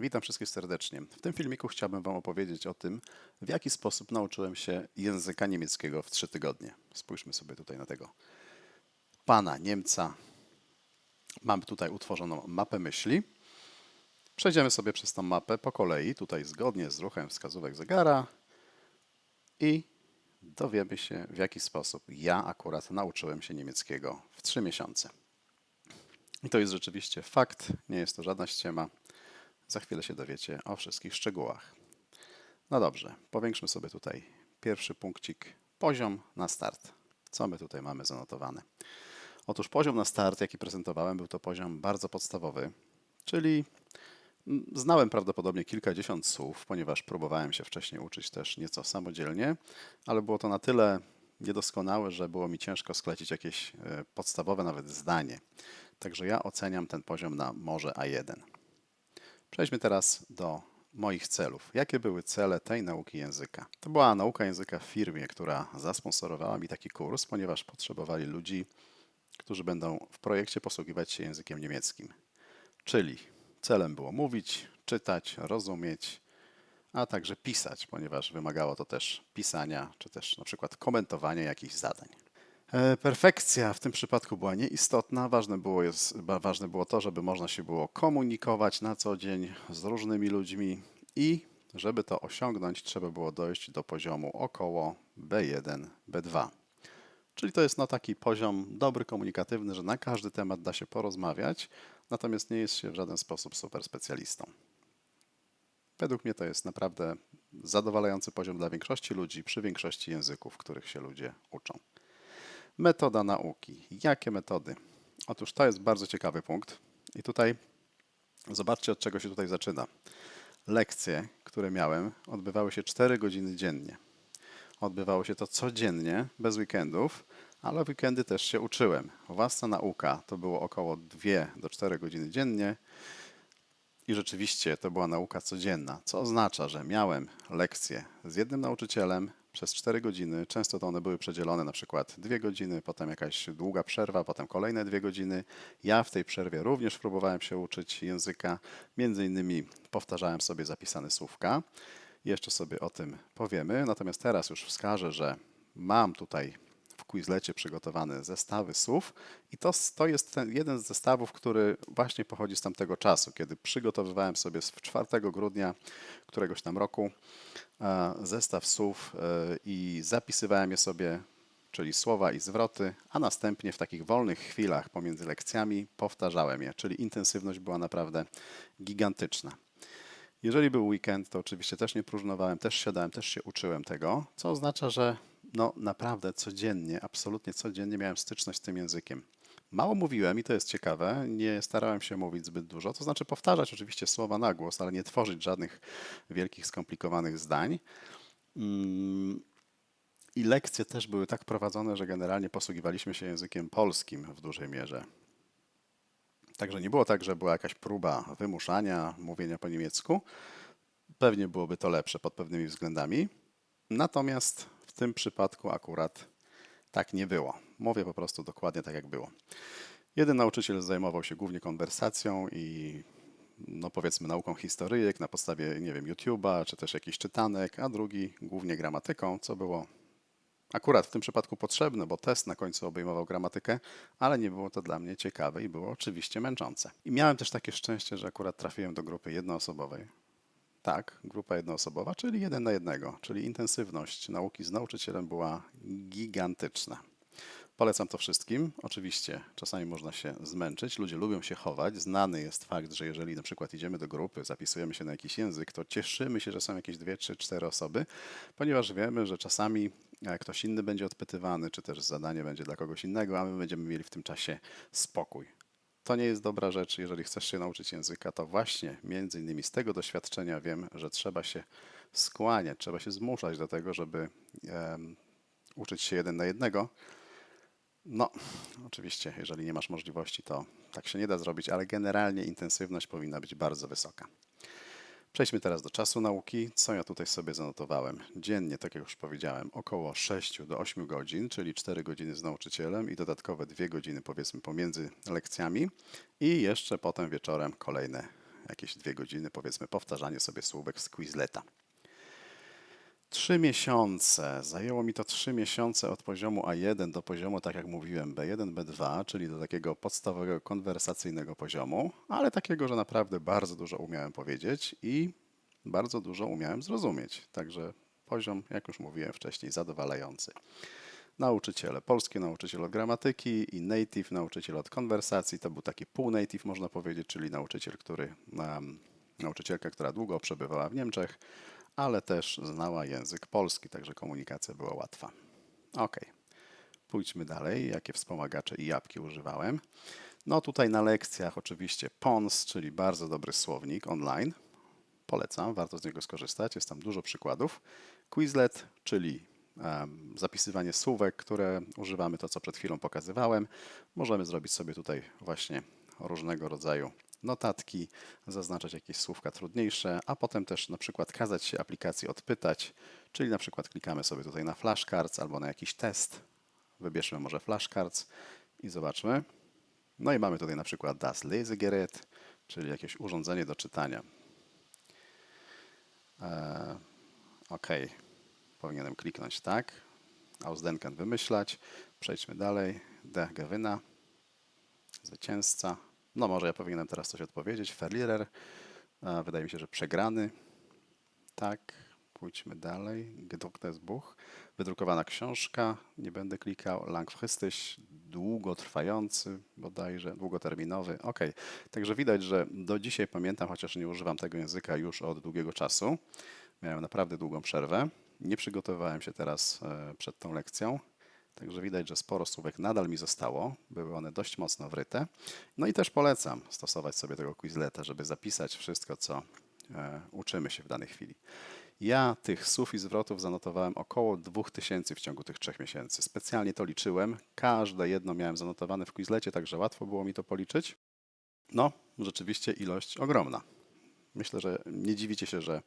Witam wszystkich serdecznie. W tym filmiku chciałbym Wam opowiedzieć o tym, w jaki sposób nauczyłem się języka niemieckiego w 3 tygodnie. Spójrzmy sobie tutaj na tego pana Niemca. Mam tutaj utworzoną mapę myśli. Przejdziemy sobie przez tą mapę po kolei, tutaj zgodnie z ruchem wskazówek zegara i dowiemy się, w jaki sposób ja akurat nauczyłem się niemieckiego w 3 miesiące. I to jest rzeczywiście fakt, nie jest to żadna ściema. Za chwilę się dowiecie o wszystkich szczegółach. No dobrze, powiększmy sobie tutaj pierwszy punkcik, poziom na start. Co my tutaj mamy zanotowane? Otóż poziom na start, jaki prezentowałem, był to poziom bardzo podstawowy, czyli mm, znałem prawdopodobnie kilkadziesiąt słów, ponieważ próbowałem się wcześniej uczyć też nieco samodzielnie, ale było to na tyle niedoskonałe, że było mi ciężko sklecić jakieś e, podstawowe nawet zdanie. Także ja oceniam ten poziom na może A1. Przejdźmy teraz do moich celów. Jakie były cele tej nauki języka? To była nauka języka w firmie, która zasponsorowała mi taki kurs, ponieważ potrzebowali ludzi, którzy będą w projekcie posługiwać się językiem niemieckim. Czyli celem było mówić, czytać, rozumieć, a także pisać, ponieważ wymagało to też pisania, czy też na przykład komentowania jakichś zadań. E, Perfekcja w tym przypadku była nieistotna. Ważne było, jest, ważne było to, żeby można się było komunikować na co dzień z różnymi ludźmi i żeby to osiągnąć, trzeba było dojść do poziomu około B1, B2. Czyli to jest no taki poziom dobry, komunikatywny, że na każdy temat da się porozmawiać, natomiast nie jest się w żaden sposób super specjalistą. Według mnie to jest naprawdę zadowalający poziom dla większości ludzi przy większości języków, których się ludzie uczą. Metoda nauki. Jakie metody? Otóż to jest bardzo ciekawy punkt. I tutaj zobaczcie, od czego się tutaj zaczyna. Lekcje, które miałem, odbywały się 4 godziny dziennie. Odbywało się to codziennie, bez weekendów, ale w weekendy też się uczyłem. Własna nauka to było około 2 do 4 godziny dziennie. I rzeczywiście to była nauka codzienna, co oznacza, że miałem lekcje z jednym nauczycielem przez 4 godziny. Często to one były przedzielone na przykład 2 godziny, potem jakaś długa przerwa, potem kolejne 2 godziny. Ja w tej przerwie również próbowałem się uczyć języka. Między innymi powtarzałem sobie zapisane słówka. Jeszcze sobie o tym powiemy. Natomiast teraz już wskażę, że mam tutaj w Quizlecie przygotowane zestawy słów i to, to jest ten jeden z zestawów, który właśnie pochodzi z tamtego czasu, kiedy przygotowywałem sobie z 4 grudnia któregoś tam roku e, zestaw słów e, i zapisywałem je sobie, czyli słowa i zwroty, a następnie w takich wolnych chwilach pomiędzy lekcjami powtarzałem je, czyli intensywność była naprawdę gigantyczna. Jeżeli był weekend, to oczywiście też nie próżnowałem, też siadałem, też się uczyłem tego, co oznacza, że no naprawdę codziennie, absolutnie codziennie miałem styczność z tym językiem. Mało mówiłem i to jest ciekawe, nie starałem się mówić zbyt dużo, to znaczy powtarzać oczywiście słowa na głos, ale nie tworzyć żadnych wielkich, skomplikowanych zdań. Mm, I lekcje też były tak prowadzone, że generalnie posługiwaliśmy się językiem polskim w dużej mierze. Także nie było tak, że była jakaś próba wymuszania mówienia po niemiecku. Pewnie byłoby to lepsze pod pewnymi względami. Natomiast w tym przypadku akurat tak nie było. Mówię po prostu dokładnie tak, jak było. Jeden nauczyciel zajmował się głównie konwersacją i no powiedzmy nauką historyjek na podstawie, nie wiem, YouTube'a czy też jakichś czytanek, a drugi głównie gramatyką, co było akurat w tym przypadku potrzebne, bo test na końcu obejmował gramatykę, ale nie było to dla mnie ciekawe i było oczywiście męczące. I miałem też takie szczęście, że akurat trafiłem do grupy jednoosobowej. Tak, grupa jednoosobowa, czyli jeden na jednego, czyli intensywność nauki z nauczycielem była gigantyczna. Polecam to wszystkim. Oczywiście czasami można się zmęczyć, ludzie lubią się chować. Znany jest fakt, że jeżeli na przykład idziemy do grupy, zapisujemy się na jakiś język, to cieszymy się, że są jakieś dwie, trzy, cztery osoby, ponieważ wiemy, że czasami e, ktoś inny będzie odpytywany, czy też zadanie będzie dla kogoś innego, a my będziemy mieli w tym czasie spokój. To nie jest dobra rzecz, jeżeli chcesz się nauczyć języka, to właśnie między innymi z tego doświadczenia wiem, że trzeba się skłaniać, trzeba się zmuszać do tego, żeby uczyć się jeden na jednego. No, oczywiście, jeżeli nie masz możliwości, to tak się nie da zrobić, ale generalnie intensywność powinna być bardzo wysoka. Przejdźmy teraz do czasu nauki. Co ja tutaj sobie zanotowałem? Dziennie, tak jak już powiedziałem, około 6 do 8 godzin, czyli 4 godziny z nauczycielem i dodatkowe 2 godziny powiedzmy pomiędzy lekcjami i jeszcze potem wieczorem kolejne jakieś dwie godziny, powiedzmy, powtarzanie sobie słówek z Quizleta. Trzy miesiące. Zajęło mi to trzy miesiące od poziomu A1 do poziomu, tak jak mówiłem, B1, B2, czyli do takiego podstawowego konwersacyjnego poziomu, ale takiego, że naprawdę bardzo dużo umiałem powiedzieć i bardzo dużo umiałem zrozumieć. Także poziom, jak już mówiłem wcześniej, zadowalający. Nauczyciele, polski nauczyciel od gramatyki i native nauczyciel od konwersacji. To był taki pół-native, można powiedzieć, czyli nauczyciel, który, um, nauczycielka, która długo przebywała w Niemczech, ale też znała język polski, także komunikacja była łatwa. Ok, pójdźmy dalej. Jakie wspomagacze i jabłki używałem? No tutaj na lekcjach oczywiście PONS, czyli bardzo dobry słownik online. Polecam, warto z niego skorzystać, jest tam dużo przykładów. Quizlet, czyli zapisywanie słówek, które używamy, to co przed chwilą pokazywałem. Możemy zrobić sobie tutaj właśnie różnego rodzaju notatki, zaznaczać jakieś słówka trudniejsze, a potem też na przykład kazać się aplikacji odpytać, czyli na przykład klikamy sobie tutaj na flashcards albo na jakiś test. Wybierzmy może flashcards i zobaczmy. No i mamy tutaj na przykład das Lesegerät, czyli jakieś urządzenie do czytania. Eee, ok, powinienem kliknąć tak. Ausdenken wymyślać. Przejdźmy dalej. Der Gewinner, zwycięzca. No może ja powinienem teraz coś odpowiedzieć. Verlierer, e, wydaje mi się, że przegrany. Tak, pójdźmy dalej. Gedrucktes Buch, wydrukowana książka. Nie będę klikał. Langfristig, długotrwający bodajże, długoterminowy. Ok, także widać, że do dzisiaj pamiętam, chociaż nie używam tego języka już od długiego czasu. Miałem naprawdę długą przerwę. Nie przygotowywałem się teraz e, przed tą lekcją. Także widać, że sporo słówek nadal mi zostało. Były one dość mocno wryte. No i też polecam stosować sobie tego Quizleta, żeby zapisać wszystko, co e, uczymy się w danej chwili. Ja tych słów i zwrotów zanotowałem około 2000 w ciągu tych trzech miesięcy. Specjalnie to liczyłem. Każde jedno miałem zanotowane w Quizlecie, także łatwo było mi to policzyć. No, rzeczywiście ilość ogromna. Myślę, że nie dziwicie się, że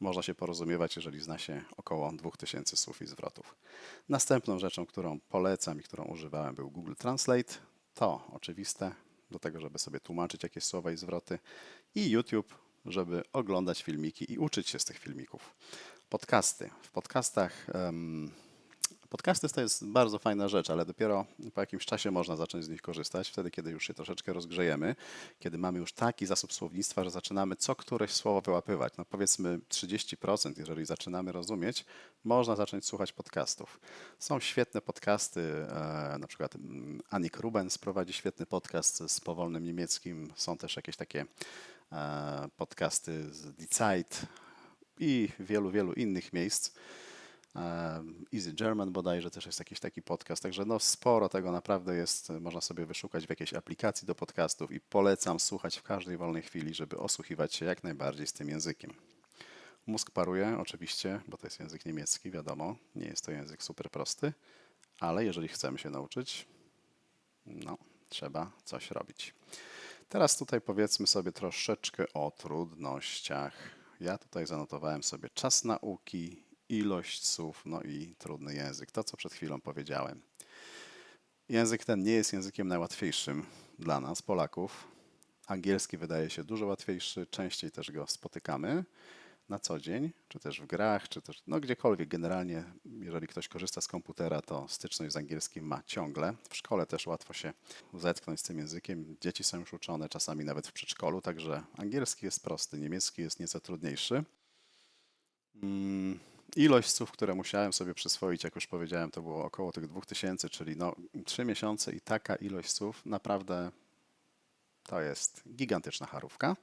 można się porozumiewać, jeżeli zna się około 2000 słów i zwrotów. Następną rzeczą, którą polecam i którą używałem, był Google Translate. To oczywiste do tego, żeby sobie tłumaczyć jakieś słowa i zwroty. I YouTube, żeby oglądać filmiki i uczyć się z tych filmików. Podcasty. W podcastach. Um, Podcasty to jest bardzo fajna rzecz, ale dopiero po jakimś czasie można zacząć z nich korzystać, wtedy kiedy już się troszeczkę rozgrzejemy, kiedy mamy już taki zasób słownictwa, że zaczynamy co któreś słowo wyłapywać. No powiedzmy 30%, jeżeli zaczynamy rozumieć, można zacząć słuchać podcastów. Są świetne podcasty, e, na przykład mm, Annik Rubens prowadzi świetny podcast z powolnym niemieckim, są też jakieś takie e, podcasty z Die Zeit i wielu, wielu innych miejsc. Easy German bodajże też jest jakiś taki podcast, także no sporo tego naprawdę jest, można sobie wyszukać w jakiejś aplikacji do podcastów i polecam słuchać w każdej wolnej chwili, żeby osłuchiwać się jak najbardziej z tym językiem. Mózg paruje oczywiście, bo to jest język niemiecki, wiadomo, nie jest to język super prosty, ale jeżeli chcemy się nauczyć, no trzeba coś robić. Teraz tutaj powiedzmy sobie troszeczkę o trudnościach. Ja tutaj zanotowałem sobie czas nauki, ilość słów, no i trudny język. To, co przed chwilą powiedziałem. Język ten nie jest językiem najłatwiejszym dla nas, Polaków. Angielski wydaje się dużo łatwiejszy, częściej też go spotykamy na co dzień, czy też w grach, czy też no gdziekolwiek. Generalnie, jeżeli ktoś korzysta z komputera, to styczność z angielskim ma ciągle. W szkole też łatwo się zetknąć z tym językiem. Dzieci są już uczone, czasami nawet w przedszkolu, także angielski jest prosty, niemiecki jest nieco trudniejszy. Hmm. Ilość słów, które musiałem sobie przyswoić, jak już powiedziałem, to było około tych 2000, czyli no 3 miesiące i taka ilość słów, naprawdę to jest gigantyczna charówka.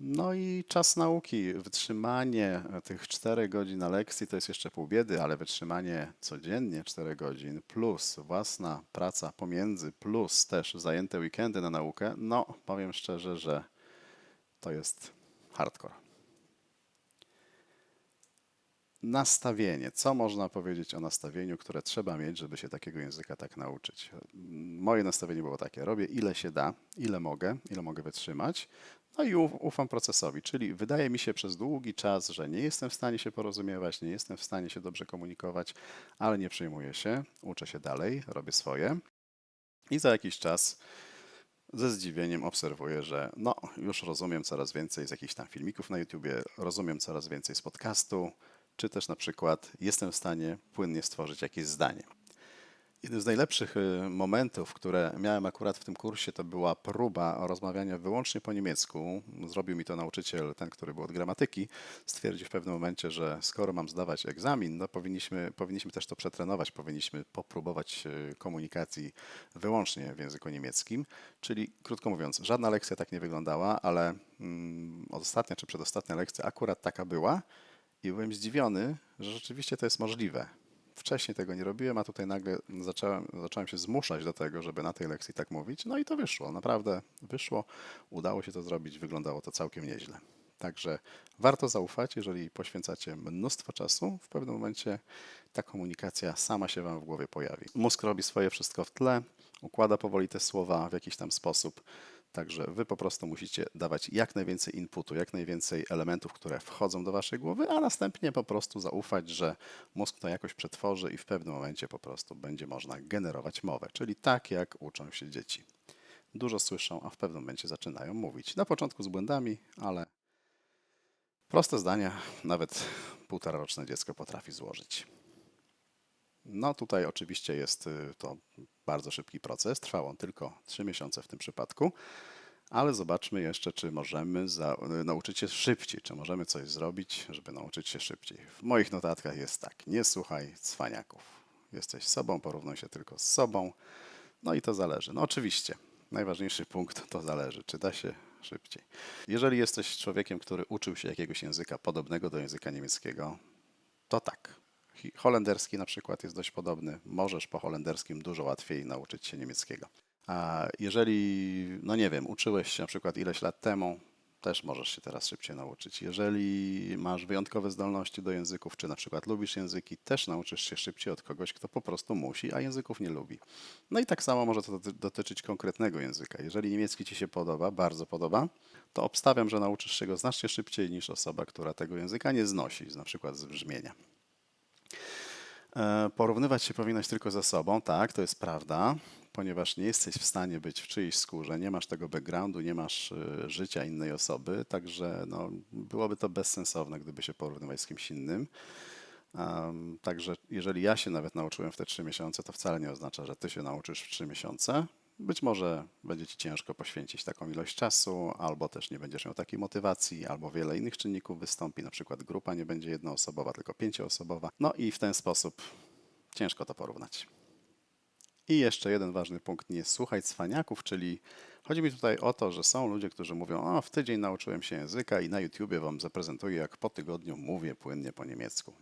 No i czas nauki, wytrzymanie tych 4 godzin na lekcji to jest jeszcze pół biedy, ale wytrzymanie codziennie 4 godzin plus własna praca pomiędzy, plus też zajęte weekendy na naukę, no powiem szczerze, że to jest hardcore. Nastawienie. Co można powiedzieć o nastawieniu, które trzeba mieć, żeby się takiego języka tak nauczyć? Moje nastawienie było takie: robię ile się da, ile mogę, ile mogę wytrzymać, no i ufam procesowi. Czyli wydaje mi się przez długi czas, że nie jestem w stanie się porozumiewać, nie jestem w stanie się dobrze komunikować, ale nie przejmuję się, uczę się dalej, robię swoje i za jakiś czas ze zdziwieniem obserwuję, że no, już rozumiem coraz więcej z jakichś tam filmików na YouTubie, rozumiem coraz więcej z podcastu, czy też na przykład jestem w stanie płynnie stworzyć jakieś zdanie. Jeden z najlepszych y, momentów, które miałem akurat w tym kursie, to była próba rozmawiania wyłącznie po niemiecku. Zrobił mi to nauczyciel, ten, który był od gramatyki. Stwierdził w pewnym momencie, że skoro mam zdawać egzamin, no powinniśmy, powinniśmy też to przetrenować, powinniśmy popróbować y, komunikacji wyłącznie w języku niemieckim. Czyli krótko mówiąc, żadna lekcja tak nie wyglądała, ale mm, ostatnia czy przedostatnia lekcja akurat taka była i byłem zdziwiony, że rzeczywiście to jest możliwe. Wcześniej tego nie robiłem, a tutaj nagle zacząłem, zacząłem się zmuszać do tego, żeby na tej lekcji tak mówić. No i to wyszło, naprawdę wyszło. Udało się to zrobić, wyglądało to całkiem nieźle. Także warto zaufać, jeżeli poświęcacie mnóstwo czasu, w pewnym momencie ta komunikacja sama się Wam w głowie pojawi. Mózg robi swoje wszystko w tle, układa powoli te słowa w jakiś tam sposób. Także wy po prostu musicie dawać jak najwięcej inputu, jak najwięcej elementów, które wchodzą do waszej głowy, a następnie po prostu zaufać, że mózg to jakoś przetworzy i w pewnym momencie po prostu będzie można generować mowę, czyli tak jak uczą się dzieci. Dużo słyszą, a w pewnym momencie zaczynają mówić. Na początku z błędami, ale proste zdania nawet półtora roczne dziecko potrafi złożyć. No tutaj oczywiście jest y, to bardzo szybki proces, trwał on tylko 3 miesiące w tym przypadku, ale zobaczmy jeszcze, czy możemy za, y, nauczyć się szybciej, czy możemy coś zrobić, żeby nauczyć się szybciej. W moich notatkach jest tak, nie słuchaj cwaniaków. Jesteś sobą, porównuj się tylko z sobą, no i to zależy. No oczywiście, najważniejszy punkt to zależy, czy da się szybciej. Jeżeli jesteś człowiekiem, który uczył się jakiegoś języka podobnego do języka niemieckiego, to tak, Hi- Holenderski na przykład jest dość podobny. Możesz po holenderskim dużo łatwiej nauczyć się niemieckiego. A jeżeli, no nie wiem, uczyłeś się na przykład ileś lat temu, też możesz się teraz szybciej nauczyć. Jeżeli masz wyjątkowe zdolności do języków, czy na przykład lubisz języki, też nauczysz się szybciej od kogoś, kto po prostu musi, a języków nie lubi. No i tak samo może to doty- dotyczyć konkretnego języka. Jeżeli niemiecki ci się podoba, bardzo podoba, to obstawiam, że nauczysz się go znacznie szybciej niż osoba, która tego języka nie znosi, na przykład z brzmienia. E, Porównywać się powinnaś tylko ze sobą, tak, to jest prawda, ponieważ nie jesteś w stanie być w czyjejś skórze, nie masz tego backgroundu, nie masz e, życia innej osoby, także no, byłoby to bezsensowne, gdyby się porównywać z kimś innym. Em, Także jeżeli ja się nawet nauczyłem w te trzy miesiące, to wcale nie oznacza, że ty się nauczysz w trzy miesiące. Być może będzie ci ciężko poświęcić taką ilość czasu, albo też nie będziesz miał takiej motywacji, albo wiele innych czynników wystąpi, na przykład grupa nie będzie jednoosobowa, tylko pięcioosobowa. No i w ten sposób ciężko to porównać. I jeszcze jeden ważny punkt, nie słuchaj cwaniaków, czyli chodzi mi tutaj o to, że są ludzie, którzy mówią, o w tydzień nauczyłem się języka i na YouTubie wam zaprezentuję, jak po tygodniu mówię płynnie po niemiecku.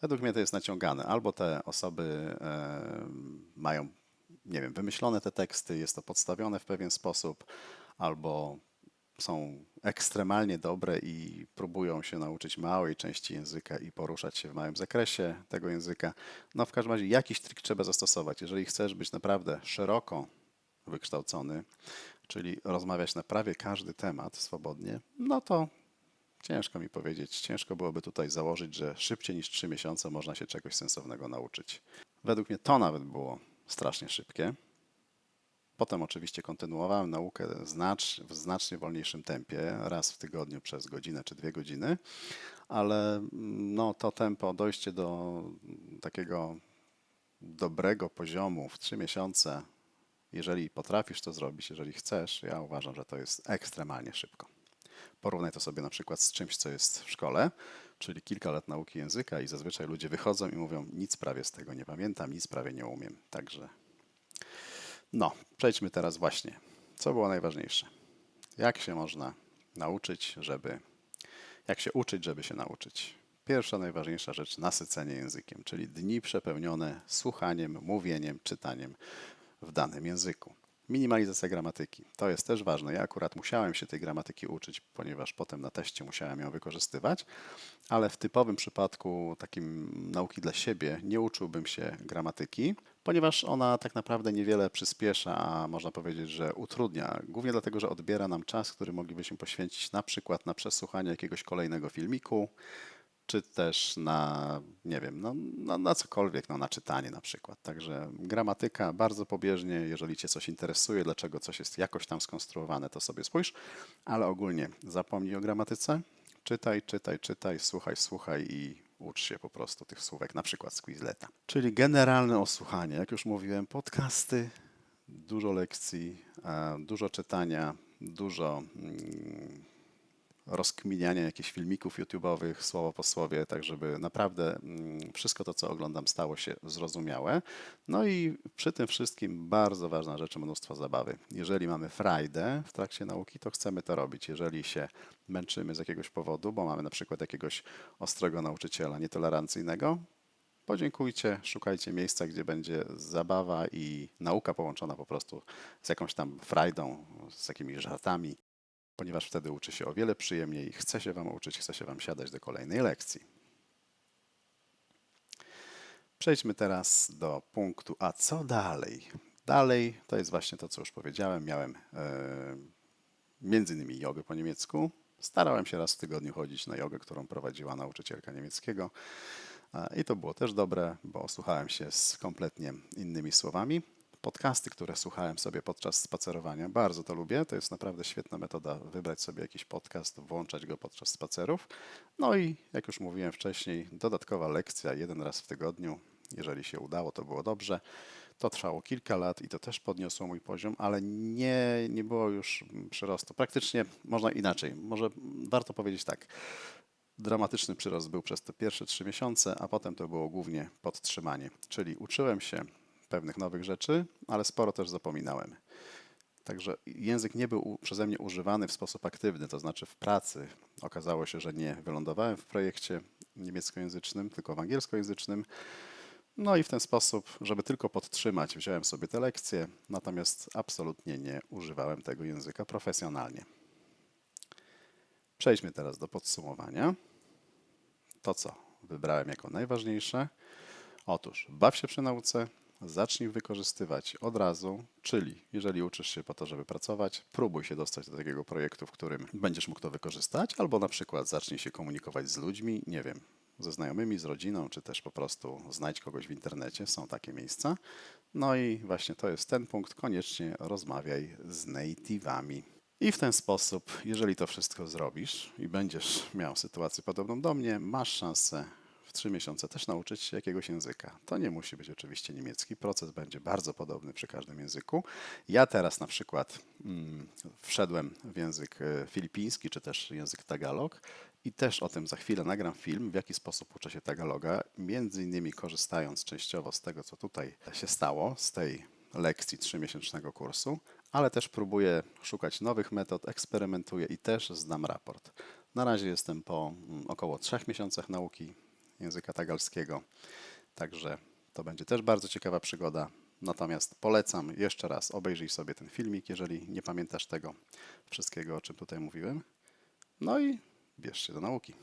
Według mnie to jest naciągane. Albo te osoby e, mają, nie wiem, wymyślone te teksty, jest to podstawione w pewien sposób, albo są ekstremalnie dobre i próbują się nauczyć małej części języka i poruszać się w małym zakresie tego języka. No w każdym razie jakiś trik trzeba zastosować. Jeżeli chcesz być naprawdę szeroko wykształcony, czyli rozmawiać na prawie każdy temat swobodnie, no to ciężko mi powiedzieć, ciężko byłoby tutaj założyć, że szybciej niż 3 miesiące można się czegoś sensownego nauczyć. Według mnie to nawet było strasznie szybkie. Potem oczywiście kontynuowałem naukę znacz, w znacznie wolniejszym tempie, raz w tygodniu przez godzinę czy dwie godziny, ale mm, no, to tempo, dojście do takiego dobrego poziomu w trzy miesiące, jeżeli potrafisz to zrobić, jeżeli chcesz, ja uważam, że to jest ekstremalnie szybko. Porównaj to sobie na przykład z czymś, co jest w szkole, czyli kilka lat nauki języka i zazwyczaj ludzie wychodzą i mówią, nic prawie z tego nie pamiętam, nic prawie nie umiem. Także no, przejdźmy teraz właśnie. Co było najważniejsze? Jak się można nauczyć, żeby. Jak się uczyć, żeby się nauczyć? Pierwsza, najważniejsza rzecz nasycenie językiem, czyli dni przepełnione słuchaniem, mówieniem, czytaniem w danym języku. Minimalizacja gramatyki. To jest też ważne. Ja akurat musiałem się tej gramatyki uczyć, ponieważ potem na teście musiałem ją wykorzystywać, ale w typowym przypadku takim nauki dla siebie nie uczyłbym się gramatyki, ponieważ ona tak naprawdę niewiele przyspiesza, a można powiedzieć, że utrudnia. Głównie dlatego, że odbiera nam czas, który moglibyśmy poświęcić na przykład na przesłuchanie jakiegoś kolejnego filmiku, czy też na, nie wiem, no, na, na cokolwiek, no, na czytanie na przykład. Także gramatyka bardzo pobieżnie, jeżeli Cię coś interesuje, dlaczego coś jest jakoś tam skonstruowane, to sobie spójrz, ale ogólnie zapomnij o gramatyce, czytaj, czytaj, czytaj, słuchaj, słuchaj i ucz się po prostu tych słówek, na przykład z Quizleta. Czyli generalne osłuchanie, jak już mówiłem, podcasty, dużo lekcji, e, dużo czytania, dużo mm, rozkminiania jakichś filmików YouTube'owych słowo po słowie, tak żeby naprawdę mm, wszystko to, co oglądam, stało się zrozumiałe. No i przy tym wszystkim bardzo ważna rzecz, mnóstwo zabawy. Jeżeli mamy frajdę w trakcie nauki, to chcemy to robić. Jeżeli się męczymy z jakiegoś powodu, bo mamy na przykład jakiegoś ostrego nauczyciela nietolerancyjnego, podziękujcie, szukajcie miejsca, gdzie będzie zabawa i nauka połączona po prostu z jakąś tam frajdą, z jakimiś żartami, ponieważ wtedy uczy się o wiele przyjemniej, chce się Wam uczyć, chce się Wam siadać do kolejnej lekcji. Przejdźmy teraz do punktu, a co dalej? Dalej to jest właśnie to, co już powiedziałem. Miałem e, między innymi jogę po niemiecku. Starałem się raz w tygodniu chodzić na jogę, którą prowadziła nauczycielka niemieckiego. I to było też dobre, bo słuchałem się z kompletnie innymi słowami. Podcasty, które słuchałem sobie podczas spacerowania, bardzo to lubię. To jest naprawdę świetna metoda wybrać sobie jakiś podcast, włączać go podczas spacerów. No i jak już mówiłem wcześniej, dodatkowa lekcja jeden raz w tygodniu. Jeżeli się udało, to było dobrze. To trwało kilka lat i to też podniosło mój poziom, ale nie, nie było już przyrostu. Praktycznie można inaczej. Może warto powiedzieć tak. Dramatyczny przyrost był przez te pierwsze trzy miesiące, a potem to było głównie podtrzymanie. Czyli uczyłem się pewnych nowych rzeczy, ale sporo też zapominałem. Także język nie był przeze mnie używany w sposób aktywny, to znaczy w pracy. Okazało się, że nie wylądowałem w projekcie niemieckojęzycznym, tylko w angielskojęzycznym. No i w ten sposób, żeby tylko podtrzymać, wziąłem sobie te lekcje, natomiast absolutnie nie używałem tego języka profesjonalnie. Przejdźmy teraz do podsumowania. To, co wybrałem jako najważniejsze. Otóż baw się przy nauce, zacznij wykorzystywać od razu, czyli jeżeli uczysz się po to, żeby pracować, próbuj się dostać do takiego projektu, w którym będziesz mógł to wykorzystać, albo na przykład zacznij się komunikować z ludźmi, nie wiem, ze znajomymi, z rodziną, czy też po prostu znajdź kogoś w internecie, są takie miejsca. No i właśnie to jest ten punkt, koniecznie rozmawiaj z native'ami. I w ten sposób, jeżeli to wszystko zrobisz i będziesz miał sytuację podobną do mnie, masz szansę trzy miesiące też nauczyć się jakiegoś języka. To nie musi być oczywiście niemiecki. Proces będzie bardzo podobny przy każdym języku. Ja teraz na przykład mm, wszedłem w język e, filipiński czy też język tagalog i też o tym za chwilę nagram film, w jaki sposób uczę się tagaloga, między innymi korzystając częściowo z tego, co tutaj się stało, z tej lekcji trzymiesięcznego kursu, ale też próbuję szukać nowych metod, eksperymentuję i też zdam raport. Na razie jestem po mm, około trzech miesiącach nauki języka tagalskiego, także to będzie też bardzo ciekawa przygoda. Natomiast polecam jeszcze raz, obejrzyj sobie ten filmik, jeżeli nie pamiętasz tego wszystkiego, o czym tutaj mówiłem. No i bierz się do nauki.